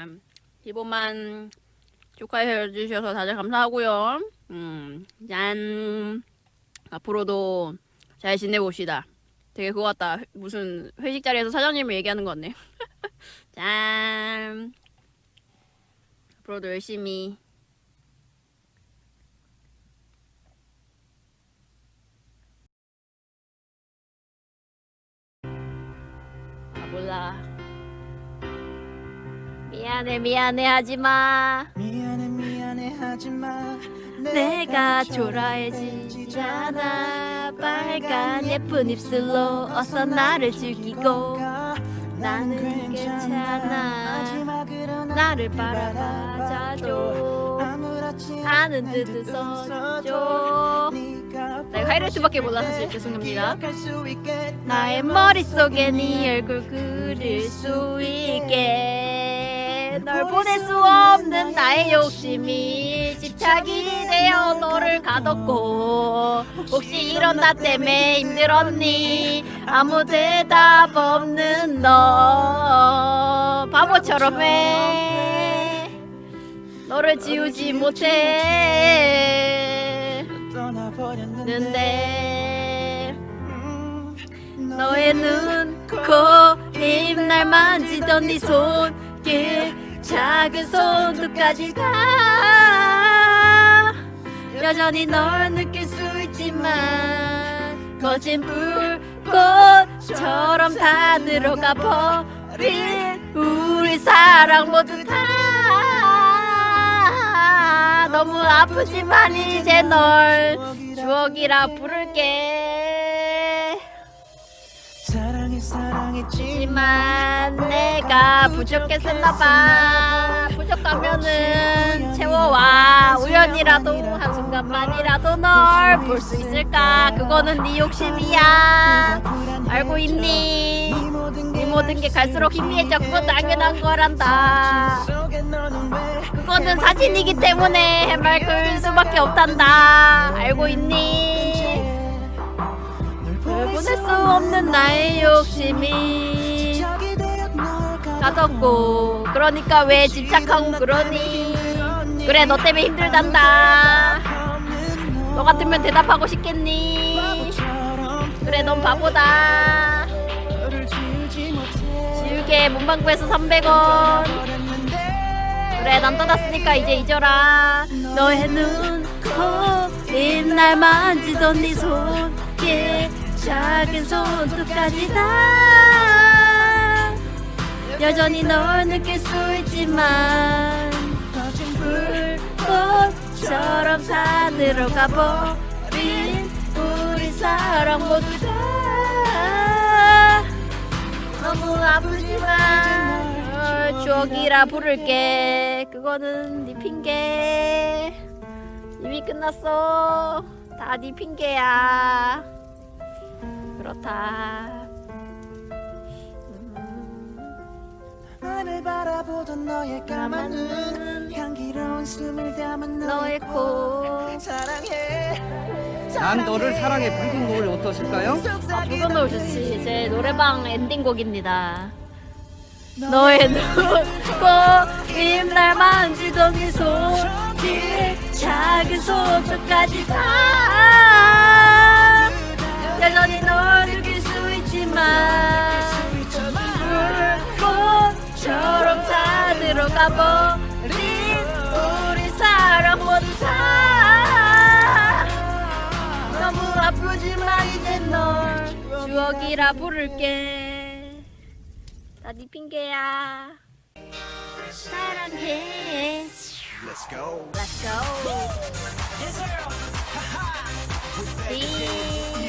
자, 기본만 축하해 주셔서 다들 감사하고요. 음, 짠. 앞으로도 잘 지내봅시다. 되게 그거 같다. 무슨 회식 자리에서 사장님이 얘기하는 것 같네. 짠. 앞으로도 열심히 아 몰라. 미안해 미안해 하지마. 미안해 미안해 하지마. 내가 초라해지잖아. 빨간 예쁜 입술로 어서 나를 죽이고. 나는 괜찮아. 나를 바라봐줘. 아는 듯 웃어줘. 네, 하이라이트밖에 몰라 사실 죄송합니다. 나의 머릿속에 네 얼굴 그릴 수 있게 널 보낼 수 없는 나의 욕심이 집착이 되어 너를 가뒀고. 혹시 이런 나 때문에 힘들었니? 아무 대답 없는 너. 바보처럼 해. 너를 지우지 못해. 떠나버렸는데. 는데 음, 너의 눈, 코, 입, 날 만지던 네 손길 작은 손톱까지 다. 여전히 널 느낄 수 있지만 거진 불꽃처럼 다 들어가 버린 우리 사랑 모두 다. 너무 아프지만 이제 널 추억이라 부를게 하지만 내가 부족했었나봐. 부족하면은 채워와. 우연이라도 한순간만이라도 널 볼 수 있을까? 그거는 네 욕심이야. 알고 있니? 이 모든 게 갈수록 희미해졌고 당연한 거란다. 그거는 사진이기 때문에 해맑을 수밖에 없단다. 알고 있니? 널 보낼 수 없는 나의 욕심이 가졌고 그러니까 왜 집착하고 그러니? 그래 너 때문에 힘들단다. 너 같으면 대답하고 싶겠니? 그래 넌 바보다. 지우개 문방구에서 300원. 그래 난 떠났으니까 이제 잊어라. 너의 눈, 코, 입, 날 만지던 네 손길 작은 손톱까지 다. 여전히 널 느낄 수 있지만 거친 불꽃처럼 다 들어가 버린 우리 사랑 모두 다. 너무 아프지만 널 추억이라 부를게. 그거는 네 핑계. 이미 끝났어. 다 네 핑계야 그렇다. 음, 하늘 바라보던 너의 까만 눈 향기로운 숨을 담은 너의 코 사랑해. 난 너를 사랑해. 붉은 곡을 어떠실까요? 아, 부른 노 좋지. 제 노래방 엔딩곡입니다. 너의 눈, 코, 입, 날 만지던 네 손길, 작은 손톱까지 다 여전히 널 느낄 수 있지만 불꽃처럼 다 들어가 버린 우리 사랑 모두 다 너무 아프지만 이제 널 추억이라 부를게. 나네 핑계야. 사랑해. Let's go. Let's go. Big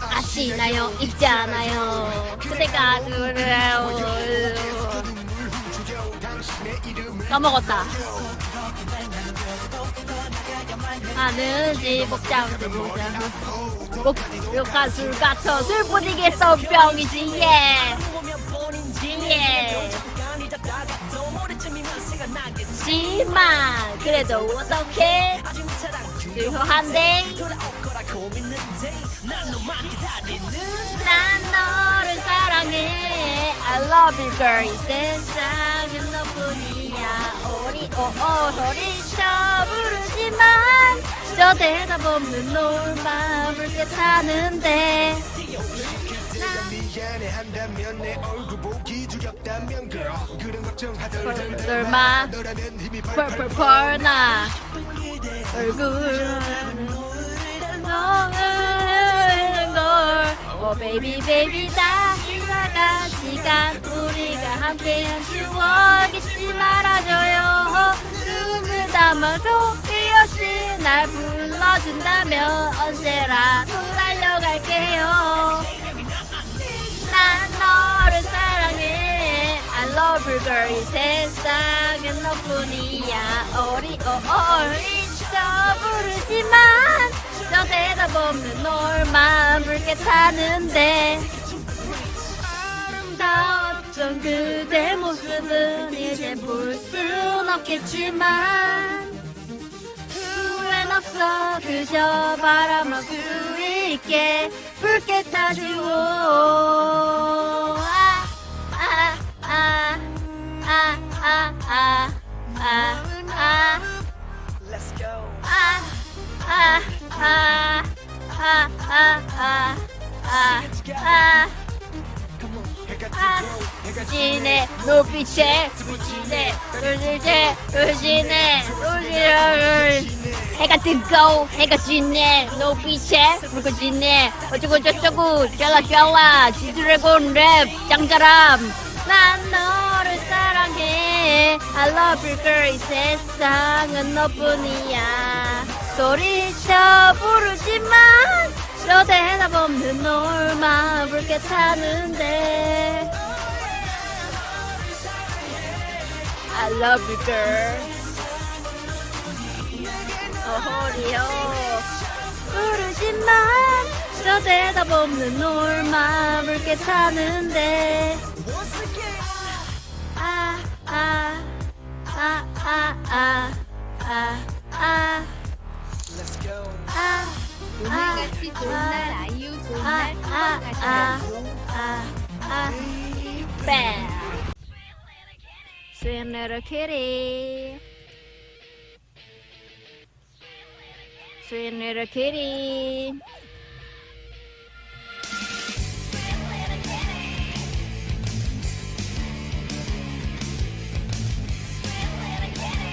아시나요 있잖아요 그대가 그래요 까먹었다. 하는지 복잡한데 보자 목욕한 술 같아 술뿐이겠어 병이지 예. 예. 지만 그래도 어떡해? 수수한데? 난 너를 사랑해. I love you girl. 이 세상은 너뿐이야. 오리 오오 소리쳐 부르지만 없는 놀만 붉게 사는데 미안해한다면 내 얼굴 보기 두렵다면 girl 그런 너라면 힘이 펄펄펄 나. 얼굴 너는 걸. Oh baby baby 다 지나간 시간 우리가 함께한 추억 잊지 말아줘요. 눈을 담아도 이없이 날 불러준다면 언제라도 달려갈게요. 난 너를 사랑해. I love you girl. 이 세상엔 너뿐이야. 어리 어리쳐 부르지만 저 없는 놀만 붉게 타는데. 아름다웠던 그대 모습은 이제 볼 순 없겠지만 없어 그저 바람을 수 있게 붉게 타주오 아, 아, 아, 아, 아, 아, 아, 아. Let's go. 아, 아, 아, 아, 아, 아, 아, 아. Come on, I got to go. 지네 눈빛에 부지네 눈빛에 부지네 눈빛을. 해가 뜨고 해가 지네 눈빛에 붉고 지네. 어쩌고 저쩌고 샬라샬라 지드래곤 랩 짱짜람. 난 너를 사랑해. I love you girl 이 세상은 너뿐이야. 소리쳐 부르지만 저 대답 없는 놀만 붉게 타는데 I love you girl. 어허리요 부르지만 저 대답 없는 놀만 붉게 타는데. 아, 아, 아, 아, 아, 아, 아, Let's go 아, 오늘같이 좋은 날 아이유 좋은 날 아, 한번 아, 가시라고 아, 아, 뱀. Sweet little kitty. Sweet little kitty.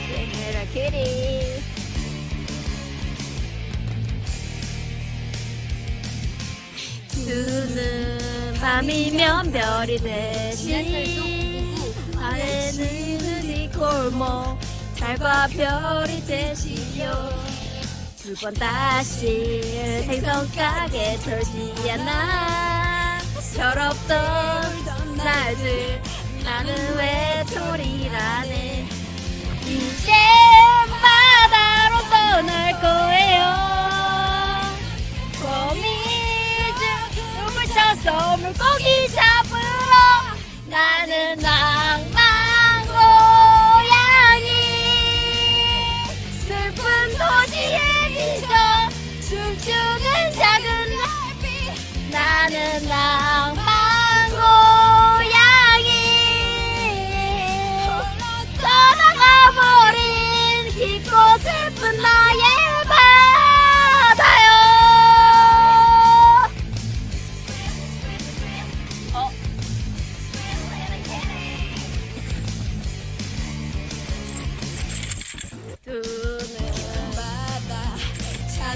Sweet little kitty. 두는 밤이면 별이 되지 아래는 이 골목 달과 별이 되시요. 두번 다시 생선 가게 털지 않아. 철없던 날들 나는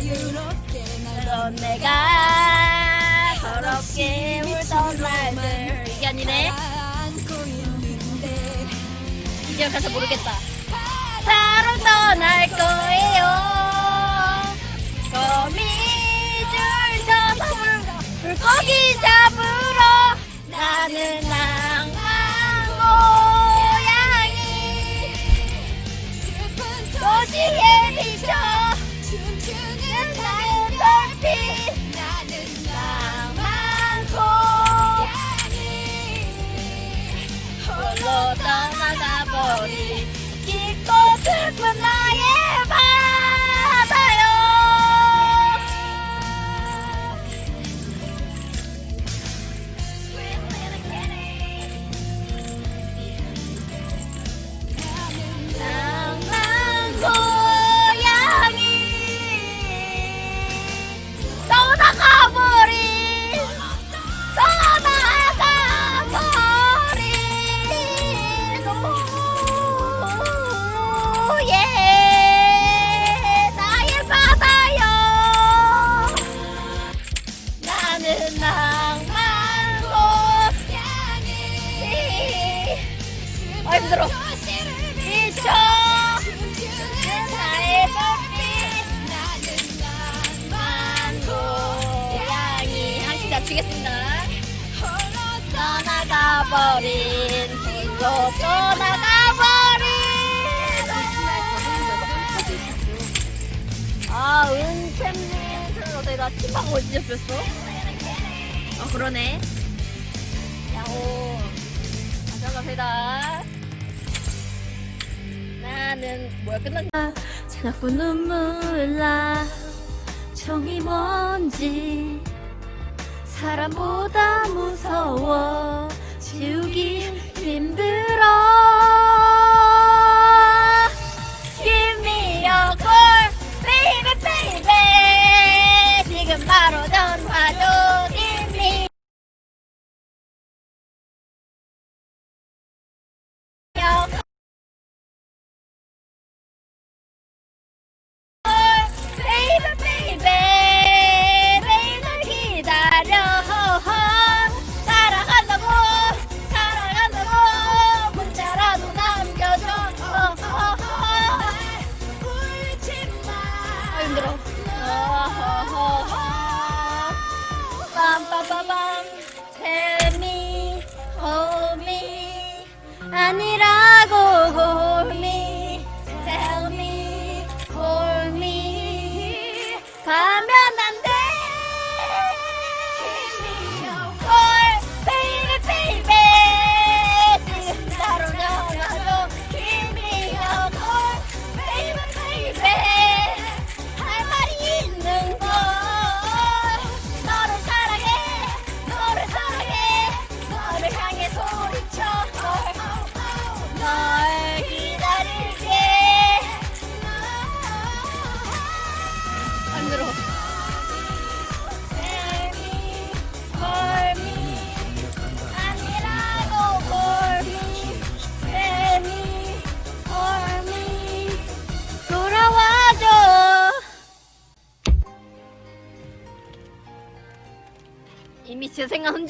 자유롭게 날던 내가 더럽게 울던 날들 이게 아니네 이제 가서 모르겠다. 사랑 떠날 거예요. 거미줄 물, 물고기 잡으러 나는 낭만 고양이 도시에 비쳐 Keep Kiko, Kiko, Kiko, Kiko, 마치겠습니다. 떠나가버린 홀로 떠나가버린. 아 은챔님 어떻게 나 팀방 어디 잡혔어? 아 그러네. 야호. 가져가세다. 나는 뭐야 끝났 자꾸 눈물 나. 종이 뭔지 사람보다 무서워. 지우기 힘들어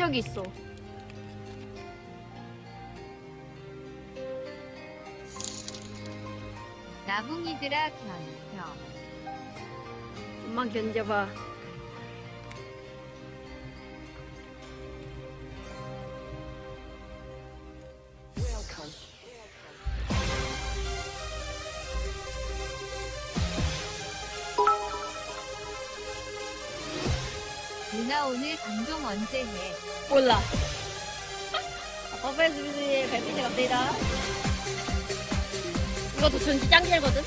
적이 있어. 나붕이들아 견뎌. 좀만 견뎌봐. 언제 해? 몰라. 버블스의 발pit이 갑니다. 이것도 전지 짱길거든?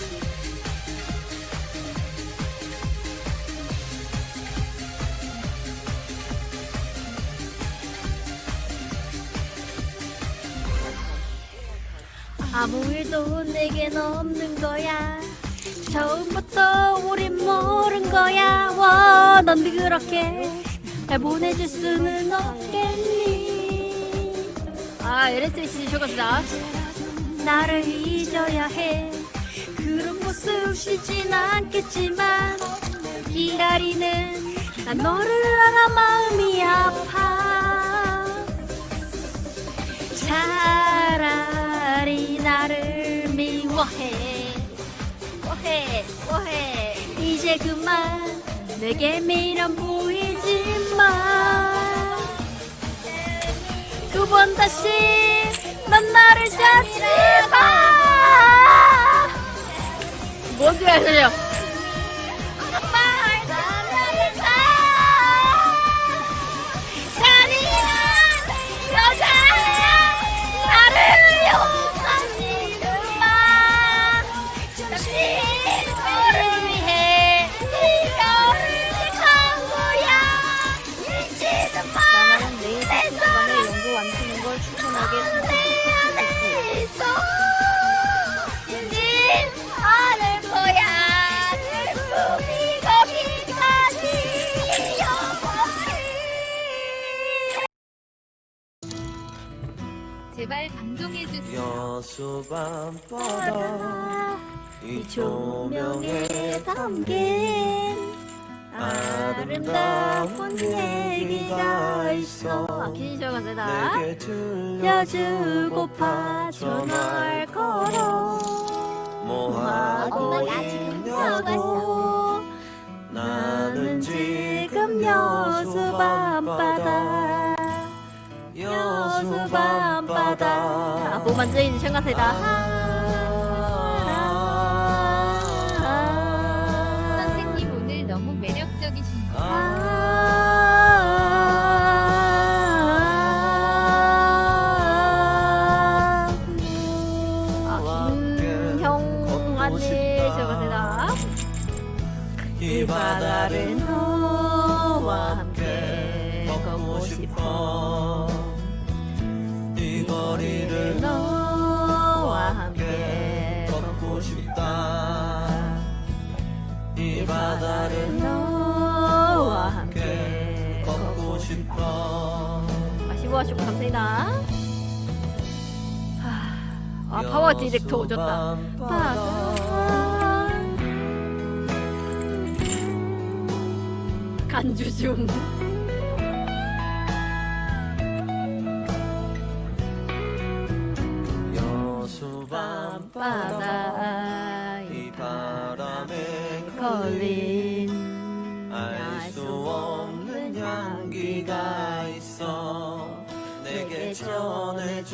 아무 일도 내겐 없는 거야 처음부터 우린 모른 거야 와, 넌 그렇게 날 보내줄 수는 없겠니? 아, LSH 쇼가스다. 나를 잊어야 해. 그런 모습 쉽진 않겠지만 기다리는 난 너를 알아 마음이 아파. 차라리 나를 미워해. 뭐해, 뭐해. 이제 그만 내게 미련 보이지만 두 번 다시 넌 나를 찾지 마. 뭔 소리야, 소 조명에 담긴 아름다운 얘기가 있어. 아, 세다. 내게 들려주고파 전화를 걸어 뭐하고 엄마 나 지금 있냐고. 나는 지금 여수 밤바다. 여수 밤바다. 뭐 만져있는 생각해다 이 바다를 너와 함께 걷고 싶어. 이 거리를 너와 함께 걷고 싶다. 이 바다를 너와 함께 걷고 싶어. 아, 15화쇼 감사합니다. 하, 아 파워 디렉터 오졌다. 바다 간주 중. 여수 밤바다 바다 이 바람에 걸린 알 수 없는 향기가 있어 내게 전해주고파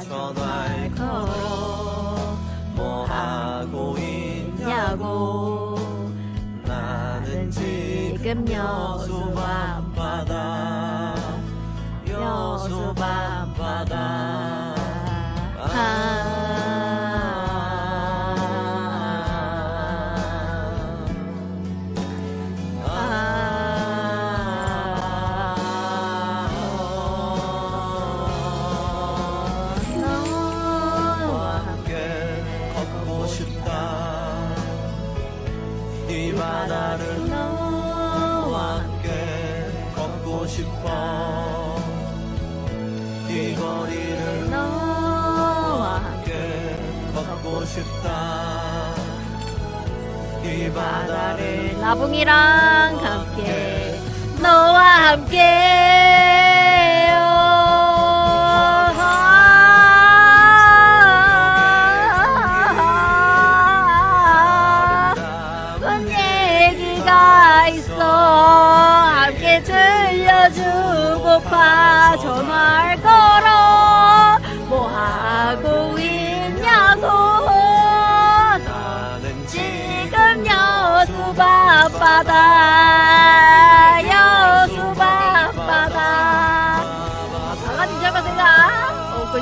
전화를 걸어 지금 여수 밤바다. 여수 밤바다 걷고 싶어. 이 거리를 너와 함께 걷고 싶다. 이 바다를 나붕이랑 함께 너와 함께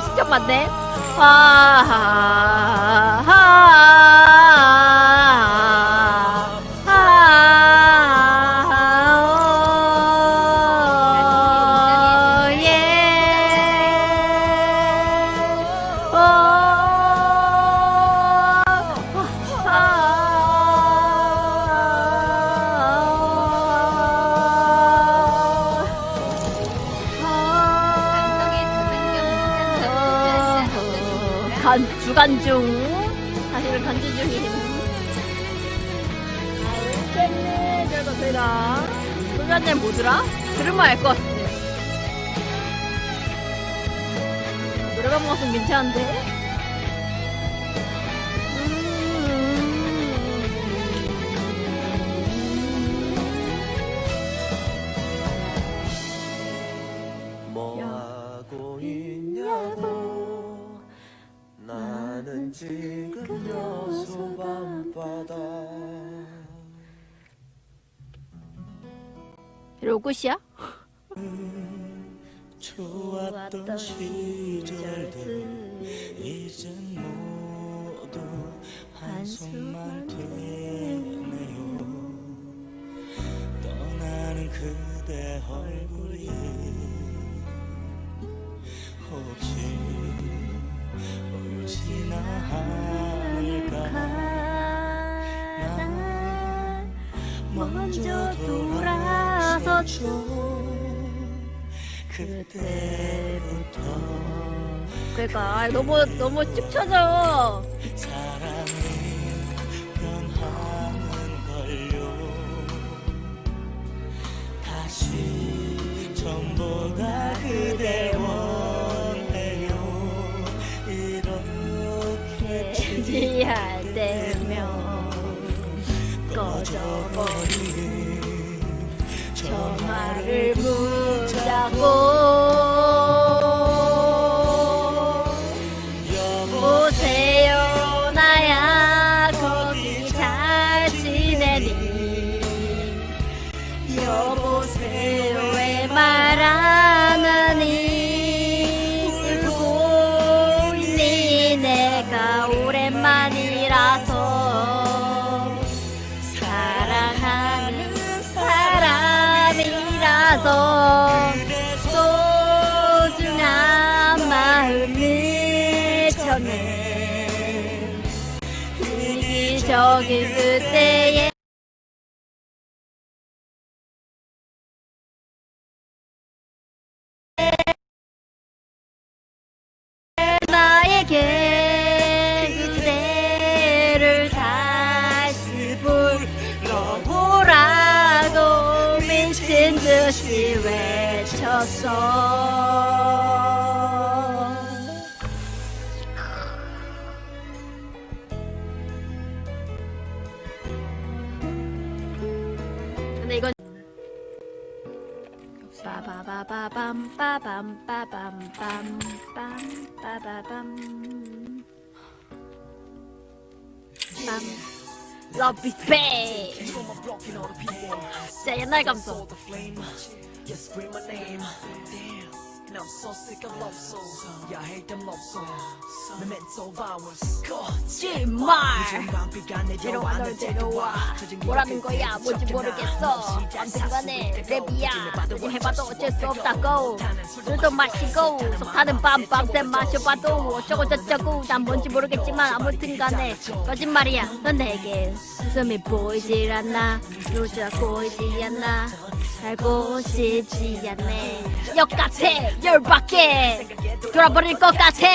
신청 받네. 하하하하 노래방 가서 괜찮은데? 뭐 하고 있냐고? 나는 지금 여수 밤바다 이러고 끝이야? 좋았던 시절들. 이젠 모두 한숨만 되네요. 떠나는 그대 얼굴이 혹시 울지나 않을까? 난 먼저 돌아섰죠 그때부터 그러니까 아, 너무 너무 쭉 쳐져 듯이 외쳤어 근데 이건 빠바바바밤 빠밤 빠밤 빰빰 빠바밤. 빰 Love is bad 진짜 옛날 감성 And I'm so sick of love songs. Yeah, I hate them love songs. Memento violence. 거짓말. 데려와 널 데려와. 뭐라는 거야? 뭔지 모르겠어. 아무튼간에 랩이야. 요즘 해봐도 어쩔 수 없다고. 술도 마시고 속 타는 밤밤새 마셔봐도 어쩌고 저쩌고. 난 뭔지 모르겠지만 아무튼간에 거짓말이야. 넌 내게 웃음이 보이질 않나 노자 보이지 않나 알고 싶지 않네. 역같아 열받게 돌아버릴 것 같아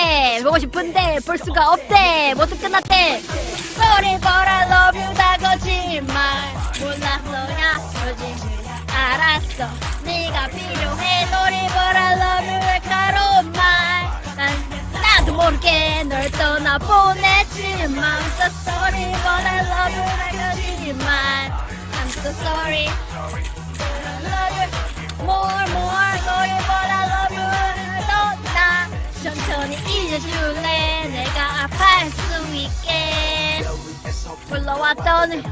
보고 싶은데 볼 수가 없대 모두 끝났대 Sorry but I love you 다 거짓말 몰랐어야 거짓 알았어 네가 필요해 Sorry but I love you 날카로운 말난 나도 모르게 널 떠나보냈지만 I'm so sorry but I love you 날 거짓말 I'm so sorry love you 잊어줄래 내가 아파할 수 있게 불러왔던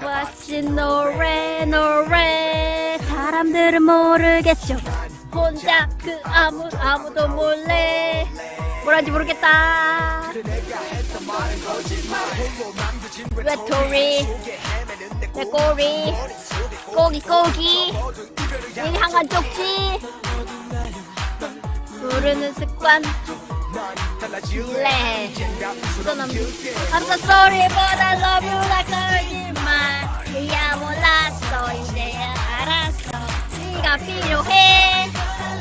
멋진 노래 노래. 사람들은 모르겠죠. 혼자 그 아무 아무도 몰래. 뭐라는지 모르겠다. 외톨이 내 꼬리? 고기 고기. 이 향한 쪽지 부르는 습관 래 저는 I'm so sorry but I love you like 거짓말 그야 몰랐어 이제야 알았어 네가 필요해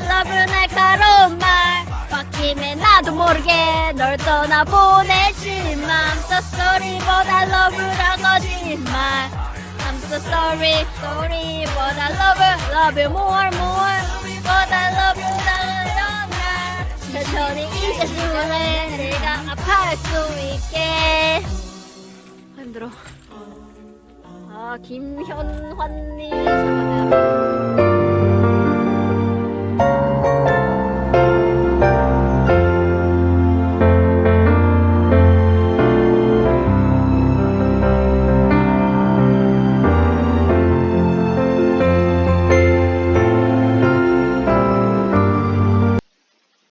Love you 날카로운 말 바뀜에 나도 모르게 널 떠나보내지만 I'm so sorry but I love you like 거짓말 I'm so sorry, sorry, but I love you, love you more, more. But I you, 천천히 잊어줄래, 내가 아파할 수 있게. 아, 힘들어. 아, 김현환님, 잠깐만요.